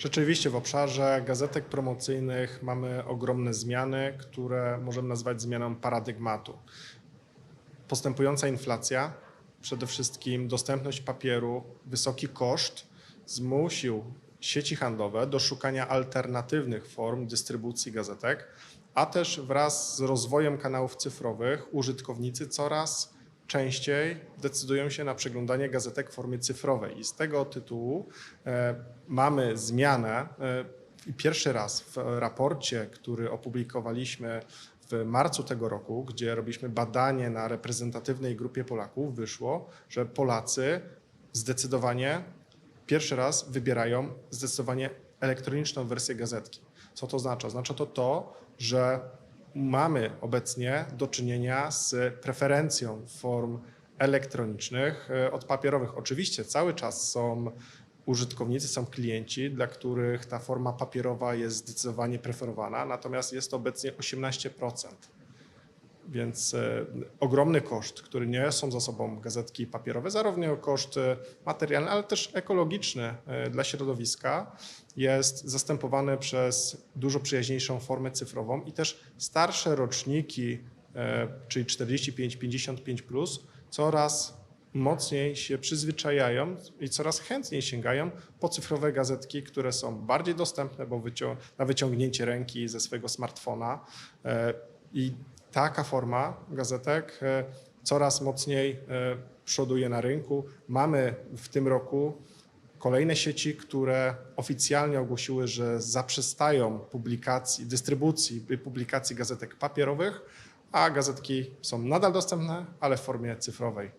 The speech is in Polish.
Rzeczywiście w obszarze gazetek promocyjnych mamy ogromne zmiany, które możemy nazwać zmianą paradygmatu. Postępująca inflacja, przede wszystkim dostępność papieru, wysoki koszt zmusił sieci handlowe do szukania alternatywnych form dystrybucji gazetek, a też wraz z rozwojem kanałów cyfrowych użytkownicy coraz częściej decydują się na przeglądanie gazetek w formie cyfrowej. I z tego tytułu e, mamy zmianę. E, i pierwszy raz w raporcie, który opublikowaliśmy w marcu tego roku, gdzie robiliśmy badanie na reprezentatywnej grupie Polaków, wyszło, że Polacy zdecydowanie pierwszy raz wybierają zdecydowanie elektroniczną wersję gazetki. Co to oznacza? Oznacza to to, że mamy obecnie do czynienia z preferencją form elektronicznych e, od papierowych. Oczywiście cały czas są użytkownicy, są klienci, dla których ta forma papierowa jest zdecydowanie preferowana, natomiast jest to obecnie 18%. Więc e, ogromny koszt, który niosą za sobą gazetki papierowe, zarówno koszt e, materialny, ale też ekologiczny e, dla środowiska, jest zastępowany przez dużo przyjaźniejszą formę cyfrową i też starsze roczniki, czyli 45-55, plus, coraz mocniej się przyzwyczajają i coraz chętniej sięgają po cyfrowe gazetki, które są bardziej dostępne, bo na wyciągnięcie ręki ze swojego smartfona. I taka forma gazetek e, coraz mocniej e, przoduje na rynku. Mamy w tym roku kolejne sieci, które oficjalnie ogłosiły, że zaprzestają publikacji, dystrybucji i publikacji gazetek papierowych, a gazetki są nadal dostępne, ale w formie cyfrowej.